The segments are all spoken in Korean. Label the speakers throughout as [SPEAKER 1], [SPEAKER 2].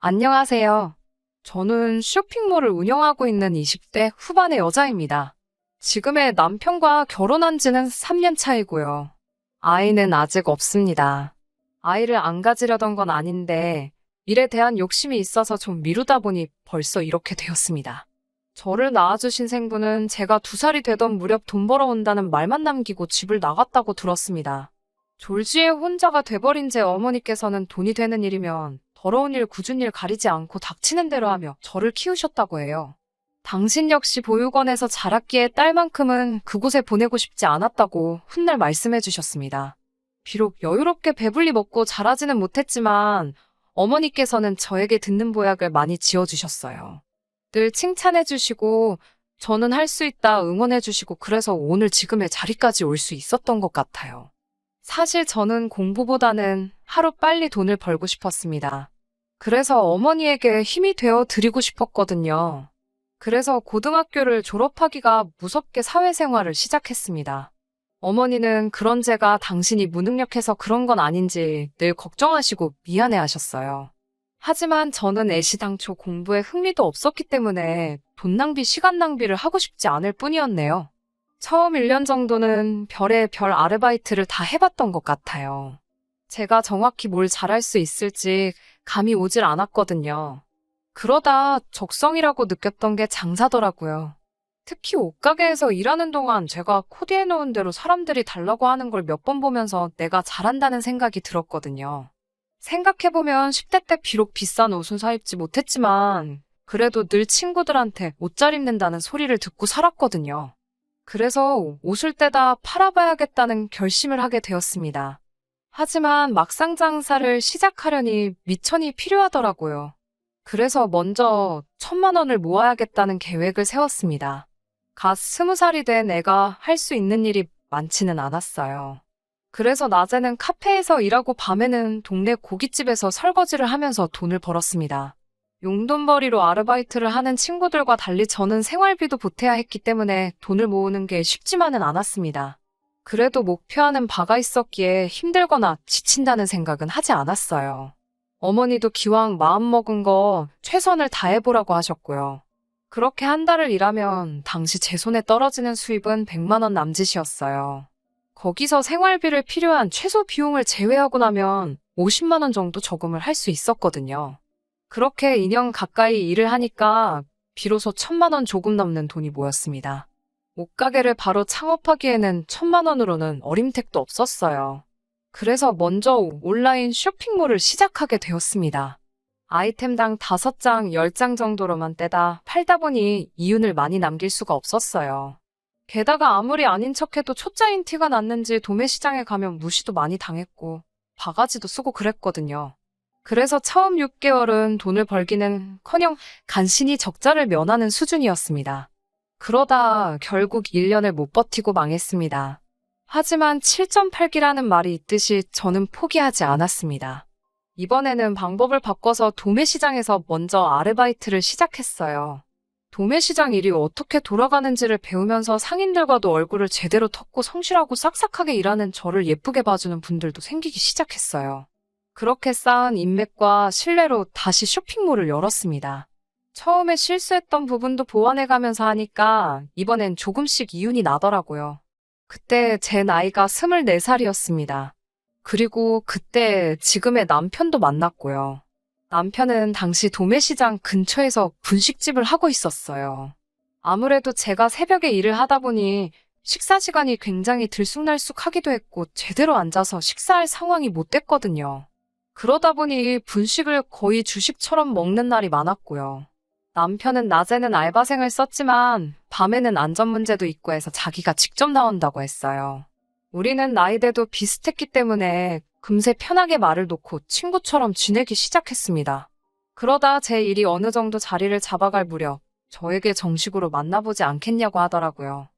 [SPEAKER 1] 안녕하세요. 저는 쇼핑몰을 운영하고 있는 20대 후반의 여자입니다. 지금의 남편과 결혼한 지는 3년 차이고요. 아이는 아직 없습니다. 아이를 안 가지려던 건 아닌데 일에 대한 욕심이 있어서 좀 미루다 보니 벌써 이렇게 되었습니다. 저를 낳아주신 생부는 제가 두 살이 되던 무렵 돈 벌어온다는 말만 남기고 집을 나갔다고 들었습니다. 졸지에 혼자가 돼버린 제 어머니께서는 돈이 되는 일이면 더러운 일, 굳은 일 가리지 않고 닥치는 대로 하며 저를 키우셨다고 해요. 당신 역시 보육원에서 자랐기에 딸만큼은 그곳에 보내고 싶지 않았다고 훗날 말씀해 주셨습니다. 비록 여유롭게 배불리 먹고 자라지는 못했지만 어머니께서는 저에게 듣는 보약을 많이 지어주셨어요. 늘 칭찬해 주시고 저는 할 수 있다 응원해 주시고 그래서 오늘 지금의 자리까지 올 수 있었던 것 같아요. 사실 저는 공부보다는 하루 빨리 돈을 벌고 싶었습니다. 그래서 어머니에게 힘이 되어 드리고 싶었거든요. 그래서 고등학교를 졸업하기가 무섭게 사회생활을 시작했습니다. 어머니는 그런 제가 당신이 무능력해서 그런 건 아닌지 늘 걱정하시고 미안해 하셨어요. 하지만 저는 애시당초 공부에 흥미도 없었기 때문에 돈 낭비, 시간 낭비를 하고 싶지 않을 뿐이었네요. 처음 1년 정도는 별의 별 아르바이트를 다 해봤던 것 같아요. 제가 정확히 뭘 잘할 수 있을지 감이 오질 않았거든요. 그러다 적성이라고 느꼈던 게 장사더라고요. 특히 옷가게에서 일하는 동안 제가 코디해 놓은 대로 사람들이 달라고 하는 걸 몇 번 보면서 내가 잘한다는 생각이 들었거든요. 생각해보면 10대 때 비록 비싼 옷은 사입지 못했지만 그래도 늘 친구들한테 옷 잘 입는다는 소리를 듣고 살았거든요. 그래서 옷을 떼다 팔아봐야겠다는 결심을 하게 되었습니다. 하지만 막상 장사를 시작하려니 미천이 필요하더라고요. 그래서 먼저 천만 원을 모아야겠다는 계획을 세웠습니다. 갓 스무 살이 된 애가 할 수 있는 일이 많지는 않았어요. 그래서 낮에는 카페에서 일하고 밤에는 동네 고깃집에서 설거지를 하면서 돈을 벌었습니다. 용돈벌이로 아르바이트를 하는 친구들과 달리 저는 생활비도 보태야 했기 때문에 돈을 모으는 게 쉽지만은 않았습니다. 그래도 목표하는 바가 있었기에 힘들거나 지친다는 생각은 하지 않았어요. 어머니도 기왕 마음먹은 거 최선을 다해보라고 하셨고요. 그렇게 한 달을 일하면 당시 제 손에 떨어지는 수입은 100만원 남짓이었어요. 거기서 생활비를 필요한 최소 비용을 제외하고 나면 50만원 정도 저금을 할 수 있었거든요. 그렇게 2년 가까이 일을 하니까 비로소 천만원 조금 넘는 돈이 모였습니다. 옷가게를 바로 창업하기에는 천만 원으로는 어림택도 없었어요. 그래서 먼저 온라인 쇼핑몰을 시작하게 되었습니다. 아이템당 5장, 10장 정도로만 떼다 팔다 보니 이윤을 많이 남길 수가 없었어요. 게다가 아무리 아닌 척해도 초짜인 티가 났는지 도매시장에 가면 무시도 많이 당했고 바가지도 쓰고 그랬거든요. 그래서 처음 6개월은 돈을 벌기는 커녕 간신히 적자를 면하는 수준이었습니다. 그러다 결국 1년을 못 버티고 망했습니다. 하지만 7.8기라는 말이 있듯이 저는 포기하지 않았습니다. 이번에는 방법을 바꿔서 도매시장에서 먼저 아르바이트를 시작했어요. 도매시장 일이 어떻게 돌아가는지를 배우면서 상인들과도 얼굴을 제대로 텄고 성실하고 싹싹하게 일하는 저를 예쁘게 봐주는 분들도 생기기 시작했어요. 그렇게 쌓은 인맥과 신뢰로 다시 쇼핑몰을 열었습니다. 처음에 실수했던 부분도 보완해가면서 하니까 이번엔 조금씩 이윤이 나더라고요. 그때 제 나이가 24살이었습니다. 그리고 그때 지금의 남편도 만났고요. 남편은 당시 도매시장 근처에서 분식집을 하고 있었어요. 아무래도 제가 새벽에 일을 하다 보니 식사 시간이 굉장히 들쑥날쑥하기도 했고 제대로 앉아서 식사할 상황이 못 됐거든요. 그러다 보니 분식을 거의 주식처럼 먹는 날이 많았고요. 남편은 낮에는 알바생을 썼지만 밤에는 안전 문제도 있고 해서 자기가 직접 나온다고 했어요. 우리는 나이대도 비슷했기 때문에 금세 편하게 말을 놓고 친구처럼 지내기 시작했습니다. 그러다 제 일이 어느 정도 자리를 잡아갈 무렵 저에게 정식으로 만나보지 않겠냐고 하더라고요.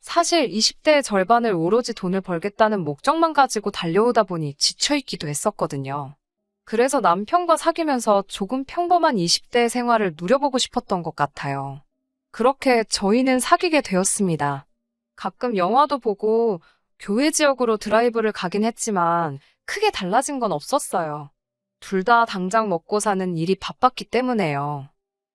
[SPEAKER 1] 사실 20대의 절반을 오로지 돈을 벌겠다는 목적만 가지고 달려오다 보니 지쳐있기도 했었거든요. 그래서 남편과 사귀면서 조금 평범한 20대의 생활을 누려보고 싶었던 것 같아요. 그렇게 저희는 사귀게 되었습니다. 가끔 영화도 보고 교회 지역으로 드라이브를 가긴 했지만 크게 달라진 건 없었어요. 둘 다 당장 먹고 사는 일이 바빴기 때문에요.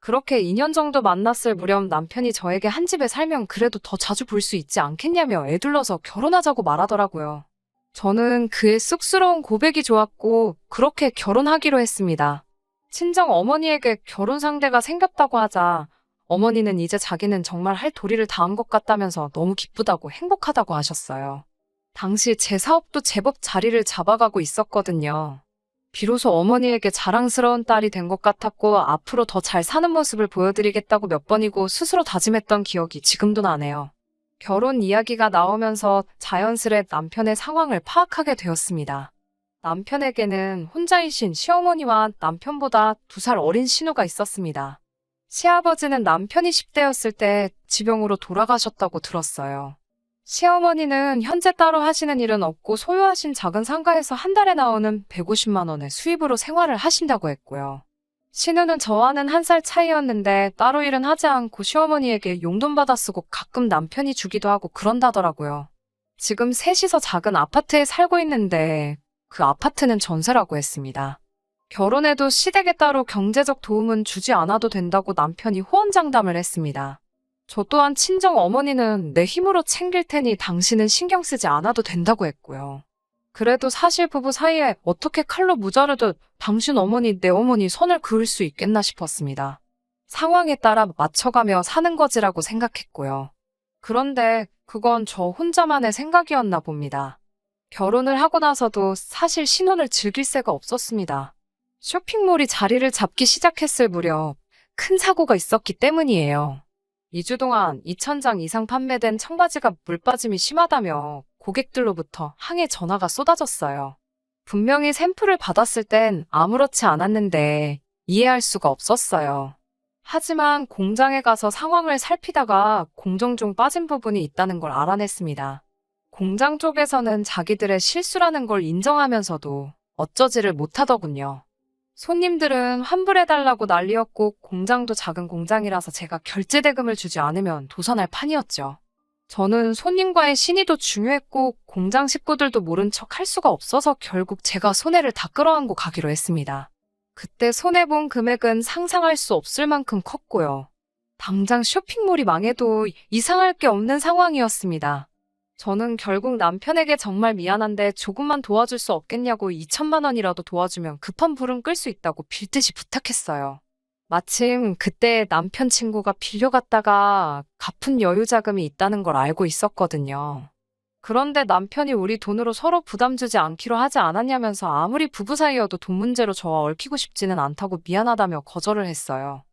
[SPEAKER 1] 그렇게 2년 정도 만났을 무렵 남편이 저에게 한 집에 살면 그래도 더 자주 볼 수 있지 않겠냐며 애둘러서 결혼하자고 말하더라고요. 저는 그의 쑥스러운 고백이 좋았고 그렇게 결혼하기로 했습니다. 친정 어머니에게 결혼 상대가 생겼다고 하자 어머니는 이제 자기는 정말 할 도리를 다한 것 같다면서 너무 기쁘다고 행복하다고 하셨어요. 당시 제 사업도 제법 자리를 잡아가고 있었거든요. 비로소 어머니에게 자랑스러운 딸이 된 것 같았고 앞으로 더 잘 사는 모습을 보여드리겠다고 몇 번이고 스스로 다짐했던 기억이 지금도 나네요. 결혼 이야기가 나오면서 자연스레 남편의 상황을 파악하게 되었습니다. 남편에게는 혼자이신 시어머니와 남편보다 두 살 어린 신우가 있었습니다. 시아버지는 남편이 10대였을 때 지병으로 돌아가셨다고 들었어요. 시어머니는 현재 따로 하시는 일은 없고 소유하신 작은 상가에서 한 달에 나오는 150만 원의 수입으로 생활을 하신다고 했고요. 신우는 저와는 한 살 차이였는데 따로 일은 하지 않고 시어머니에게 용돈 받아 쓰고 가끔 남편이 주기도 하고 그런다더라고요. 지금 셋이서 작은 아파트에 살고 있는데 그 아파트는 전세라고 했습니다. 결혼해도 시댁에 따로 경제적 도움은 주지 않아도 된다고 남편이 호언장담을 했습니다. 저 또한 친정 어머니는 내 힘으로 챙길 테니 당신은 신경 쓰지 않아도 된다고 했고요. 그래도 사실 부부 사이에 어떻게 칼로 무자르듯 당신 어머니, 내 어머니 선을 그을 수 있겠나 싶었습니다. 상황에 따라 맞춰가며 사는 거지라고 생각했고요. 그런데 그건 저 혼자만의 생각이었나 봅니다. 결혼을 하고 나서도 사실 신혼을 즐길 새가 없었습니다. 쇼핑몰이 자리를 잡기 시작했을 무렵 큰 사고가 있었기 때문이에요. 2주 동안 2,000장 이상 판매된 청바지가 물빠짐이 심하다며 고객들로부터 항해 전화가 쏟아졌어요. 분명히 샘플을 받았을 땐 아무렇지 않았는데 이해할 수가 없었어요. 하지만 공장에 가서 상황을 살피다가 공정 중 빠진 부분이 있다는 걸 알아냈습니다. 공장 쪽에서는 자기들의 실수라는 걸 인정하면서도 어쩌지를 못하더군요. 손님들은 환불해달라고 난리였고 공장도 작은 공장이라서 제가 결제 대금을 주지 않으면 도산할 판이었죠. 저는 손님과의 신의도 중요했고 공장 식구들도 모른 척 할 수가 없어서 결국 제가 손해를 다 끌어안고 가기로 했습니다. 그때 손해본 금액은 상상할 수 없을 만큼 컸고요. 당장 쇼핑몰이 망해도 이상할 게 없는 상황이었습니다. 저는 결국 남편에게 정말 미안한데 조금만 도와줄 수 없겠냐고 2천만 원이라도 도와주면 급한 불은 끌 수 있다고 빌듯이 부탁했어요. 마침 그때 남편 친구가 빌려갔다가 갚은 여유 자금이 있다는 걸 알고 있었거든요. 그런데 남편이 우리 돈으로 서로 부담 주지 않기로 하지 않았냐면서 아무리 부부 사이여도 돈 문제로 저와 얽히고 싶지는 않다고 미안하다며 거절을 했어요.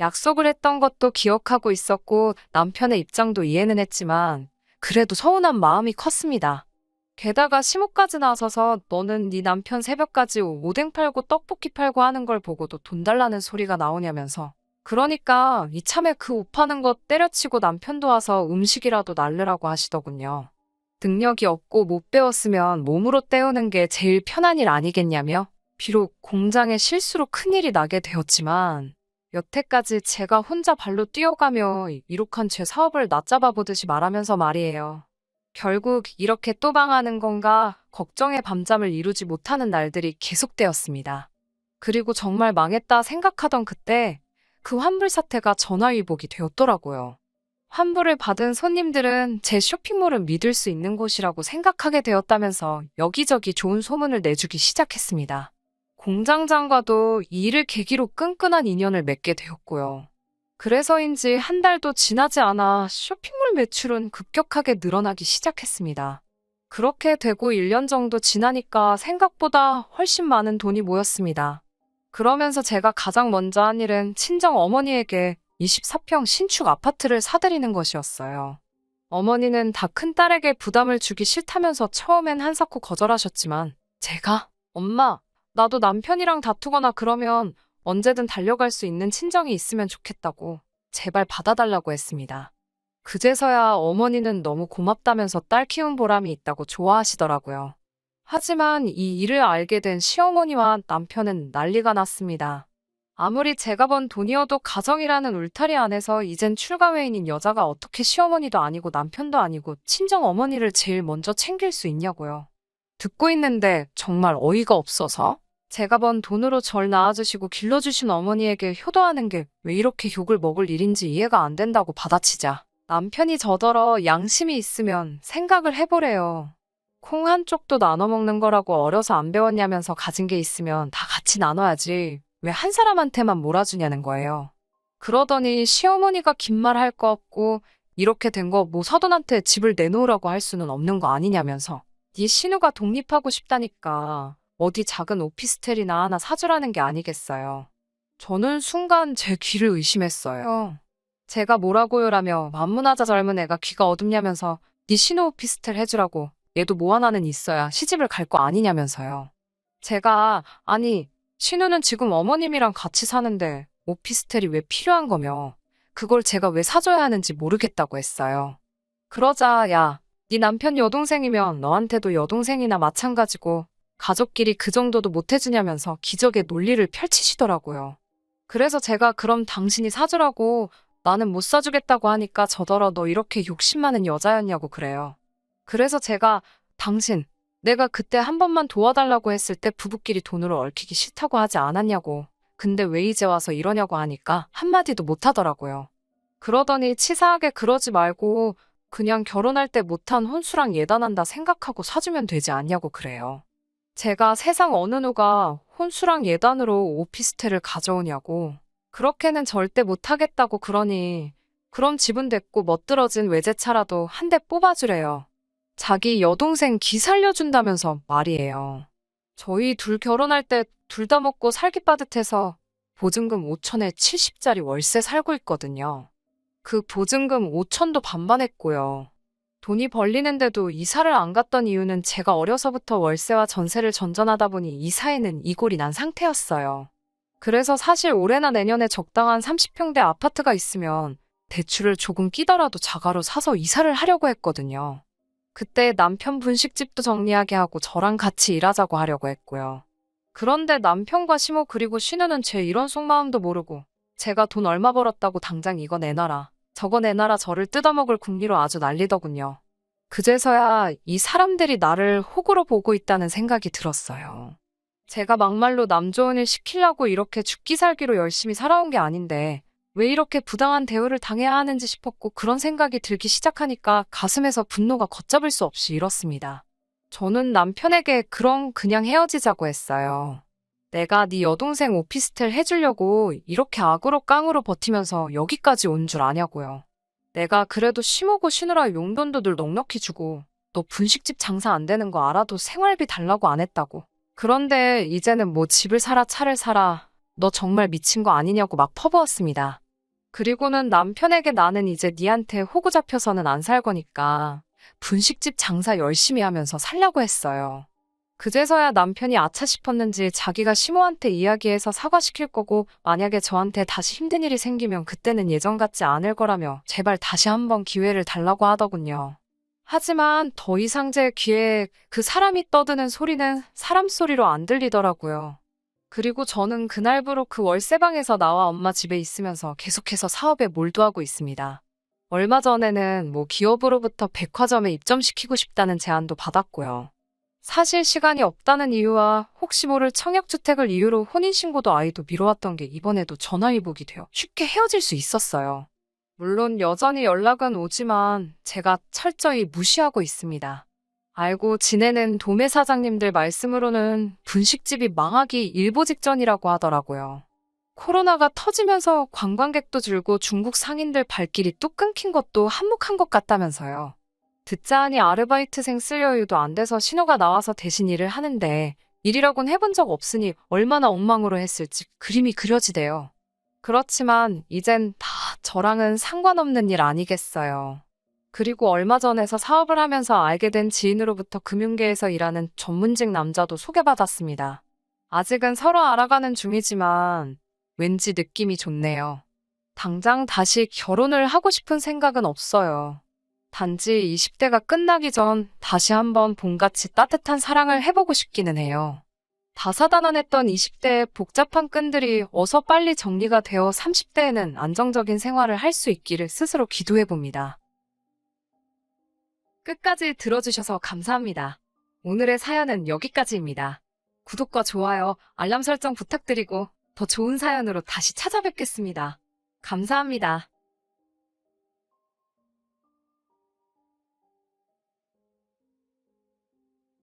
[SPEAKER 1] 약속을 했던 것도 기억하고 있었고 남편의 입장도 이해는 했지만 그래도 서운한 마음이 컸습니다. 게다가 시모까지 나서서 너는 네 남편 새벽까지 오뎅 팔고 떡볶이 팔고 하는 걸 보고도 돈 달라는 소리가 나오냐면서 그러니까 이참에 그 옷 파는 거 때려치고 남편도 와서 음식이라도 날르라고 하시더군요. 능력이 없고 못 배웠으면 몸으로 때우는 게 제일 편한 일 아니겠냐며 비록 공장에 실수로 큰일이 나게 되었지만 여태까지 제가 혼자 발로 뛰어가며 이룩한 제 사업을 낮잡아 보듯이 말하면서 말이에요. 결국 이렇게 또 망하는 건가 걱정의 밤잠을 이루지 못하는 날들이 계속되었습니다. 그리고 정말 망했다 생각하던 그때 그 환불 사태가 전화위복이 되었더라고요. 환불을 받은 손님들은 제 쇼핑몰은 믿을 수 있는 곳이라고 생각하게 되었다면서 여기저기 좋은 소문을 내주기 시작했습니다. 공장장과도 이 일을 계기로 끈끈한 인연을 맺게 되었고요. 그래서인지 한 달도 지나지 않아 쇼핑몰 매출은 급격하게 늘어나기 시작했습니다. 그렇게 되고 1년 정도 지나니까 생각보다 훨씬 많은 돈이 모였습니다. 그러면서 제가 가장 먼저 한 일은 친정 어머니에게 24평 신축 아파트를 사드리는 것이었어요. 어머니는 다 큰딸에게 부담을 주기 싫다면서 처음엔 한사코 거절하셨지만 제가 엄마 나도 남편이랑 다투거나 그러면 언제든 달려갈 수 있는 친정이 있으면 좋겠다고 제발 받아달라고 했습니다. 그제서야 어머니는 너무 고맙다면서 딸 키운 보람이 있다고 좋아하시더라고요. 하지만 이 일을 알게 된 시어머니와 남편은 난리가 났습니다. 아무리 제가 번 돈이어도 가정이라는 울타리 안에서 이젠 출가회인인 여자가 어떻게 시어머니도 아니고 남편도 아니고 친정 어머니를 제일 먼저 챙길 수 있냐고요. 듣고 있는데 정말 어이가 없어서 제가 번 돈으로 절 낳아주시고 길러주신 어머니에게 효도하는 게 왜 이렇게 욕을 먹을 일인지 이해가 안 된다고 받아치자. 남편이 저더러 양심이 있으면 생각을 해보래요. 콩 한쪽도 나눠 먹는 거라고 어려서 안 배웠냐면서 가진 게 있으면 다 같이 나눠야지. 왜 한 사람한테만 몰아주냐는 거예요. 그러더니 시어머니가 긴 말 할 거 없고 이렇게 된 거뭐 사돈한테 집을 내놓으라고 할 수는 없는 거 아니냐면서 네 신우가 독립하고 싶다니까 어디 작은 오피스텔이나 하나 사주라는 게 아니겠어요. 저는 순간 제 귀를 의심했어요. 제가 뭐라고요라며 만문하자 젊은 애가 귀가 어둡냐면서 네 신우 오피스텔 해주라고 얘도 뭐 하나는 있어야 시집을 갈 거 아니냐면서요. 제가 아니 신우는 지금 어머님이랑 같이 사는데 오피스텔이 왜 필요한 거며 그걸 제가 왜 사줘야 하는지 모르겠다고 했어요. 그러자 야, 네 남편 여동생이면 너한테도 여동생이나 마찬가지고 가족끼리 그 정도도 못 해주냐면서 기적의 논리를 펼치시더라고요. 그래서 제가 그럼 당신이 사주라고 나는 못 사주겠다고 하니까 저더러 너 이렇게 욕심 많은 여자였냐고 그래요. 그래서 제가 당신 내가 그때 한 번만 도와달라고 했을 때 부부끼리 돈으로 얽히기 싫다고 하지 않았냐고. 근데 왜 이제 와서 이러냐고 하니까 한마디도 못 하더라고요. 그러더니 치사하게 그러지 말고 그냥 결혼할 때 못한 혼수랑 예단한다 생각하고 사주면 되지 않냐고 그래요. 제가 세상 어느 누가 혼수랑 예단으로 오피스텔을 가져오냐고. 그렇게는 절대 못하겠다고 그러니 그럼 집은 됐고 멋들어진 외제차라도 한 대 뽑아주래요. 자기 여동생 기 살려준다면서 말이에요. 저희 둘 결혼할 때 둘 다 먹고 살기 빠듯해서 보증금 5천에 70짜리 월세 살고 있거든요. 그 보증금 5천도 반반했고요. 돈이 벌리는데도 이사를 안 갔던 이유는 제가 어려서부터 월세와 전세를 전전하다 보니 이사에는 이골이 난 상태였어요. 그래서 사실 올해나 내년에 적당한 30평대 아파트가 있으면 대출을 조금 끼더라도 자가로 사서 이사를 하려고 했거든요. 그때 남편 분식집도 정리하게 하고 저랑 같이 일하자고 하려고 했고요. 그런데 남편과 시모 그리고 신우는 제 이런 속마음도 모르고 제가 돈 얼마 벌었다고 당장 이거 내놔라. 저거 내놔라 저를 뜯어먹을 궁리로 아주 난리더군요. 그제서야 이 사람들이 나를 호구로 보고 있다는 생각이 들었어요. 제가 막말로 남 좋은 일 시키려고 이렇게 죽기 살기로 열심히 살아온 게 아닌데 왜 이렇게 부당한 대우를 당해야 하는지 싶었고 그런 생각이 들기 시작하니까 가슴에서 분노가 걷잡을 수 없이 일었습니다. 저는 남편에게 그럼 그냥 헤어지자고 했어요. 내가 네 여동생 오피스텔 해주려고 이렇게 악으로 깡으로 버티면서 여기까지 온 줄 아냐고요. 내가 그래도 심오고 쉬느라 용돈도 늘 넉넉히 주고 너 분식집 장사 안 되는 거 알아도 생활비 달라고 안 했다고. 그런데 이제는 뭐 집을 사라 차를 사라 너 정말 미친 거 아니냐고 막 퍼부었습니다. 그리고는 남편에게 나는 이제 니한테 호구 잡혀서는 안 살 거니까 분식집 장사 열심히 하면서 살려고 했어요. 그제서야 남편이 아차 싶었는지 자기가 시모한테 이야기해서 사과시킬 거고 만약에 저한테 다시 힘든 일이 생기면 그때는 예전 같지 않을 거라며 제발 다시 한번 기회를 달라고 하더군요. 하지만 더 이상 제 귀에 그 사람이 떠드는 소리는 사람 소리로 안 들리더라고요. 그리고 저는 그날부로 그 월세방에서 나와 엄마 집에 있으면서 계속해서 사업에 몰두하고 있습니다. 얼마 전에는 뭐 기업으로부터 백화점에 입점시키고 싶다는 제안도 받았고요. 사실 시간이 없다는 이유와 혹시 모를 청약주택을 이유로 혼인신고도 아이도 미뤄왔던 게 이번에도 전화위복이 되어 쉽게 헤어질 수 있었어요. 물론 여전히 연락은 오지만 제가 철저히 무시하고 있습니다. 알고 지내는 도매 사장님들 말씀으로는 분식집이 망하기 일보 직전이라고 하더라고요. 코로나가 터지면서 관광객도 줄고 중국 상인들 발길이 뚝 끊긴 것도 한몫한 것 같다면서요. 듣자 하니 아르바이트생 쓸 여유도 안 돼서 신호가 나와서 대신 일을 하는데 일이라곤 해본 적 없으니 얼마나 엉망으로 했을지 그림이 그려지대요. 그렇지만 이젠 다 저랑은 상관없는 일 아니겠어요. 그리고 얼마 전에서 사업을 하면서 알게 된 지인으로부터 금융계에서 일하는 전문직 남자도 소개받았습니다. 아직은 서로 알아가는 중이지만 왠지 느낌이 좋네요. 당장 다시 결혼을 하고 싶은 생각은 없어요. 단지 20대가 끝나기 전 다시 한번 봄같이 따뜻한 사랑을 해보고 싶기는 해요. 다사다난했던 20대의 복잡한 끈들이 어서 빨리 정리가 되어 30대에는 안정적인 생활을 할 수 있기를 스스로 기도해 봅니다. 끝까지 들어주셔서 감사합니다. 오늘의 사연은 여기까지입니다. 구독과 좋아요, 알람 설정 부탁드리고 더 좋은 사연으로 다시 찾아뵙겠습니다. 감사합니다.